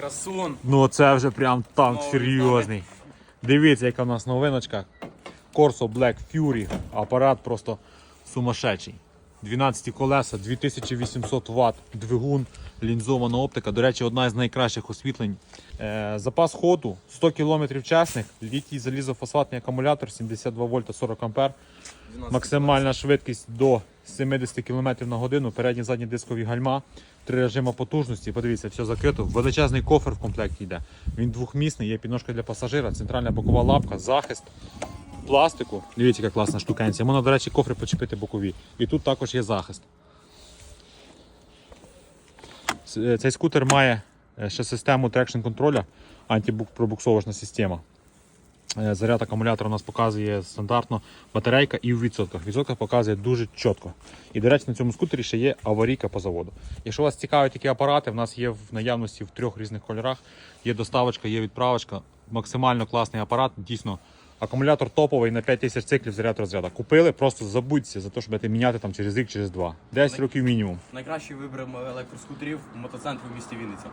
Красун. Ну це вже прям танк Новий, серйозний. Дивіться, яка в нас новиночка. Corso Black Fury. Апарат просто сумасшедший. 12 колеса, 2800 Вт, двигун, лінзована оптика. До речі, одна із найкращих освітлень. Е, запас ходу 100 км чесних, літій залізофосфатний акумулятор 72 вольта 40 ампер. Максимальна швидкість до 70 км на годину, передні задні дискові гальма, три режими потужності. Подивіться, все закрито. Величезний кофр в комплекті йде. Він двохмісний, є підножка для пасажира, центральна бокова лапка, захист пластику. Дивіться, яка класна штукенція. Можна, до речі, кофри почепити бокові. І тут також є захист. Цей скутер має е, ще систему traction контроля, антипробуксовочна система. Е, Заряд акумулятора у нас показує стандартно батарейка і в відсотках. В відсотках показує дуже чітко. І, до речі, на цьому скутері ще є аварійка по заводу. Якщо вас цікавлять такі апарати, в нас є в наявності в трьох різних кольорах. Є доставочка, є відправочка. Максимально класний апарат. Дійсно, акумулятор топовий на 5000 циклів заряд розряду. Купили, просто забудьте за те, щоб міняти там через рік, через два. 10 років мінімум. Найкращий вибір електроскутерів в мотоцентрі в місті Вінниця.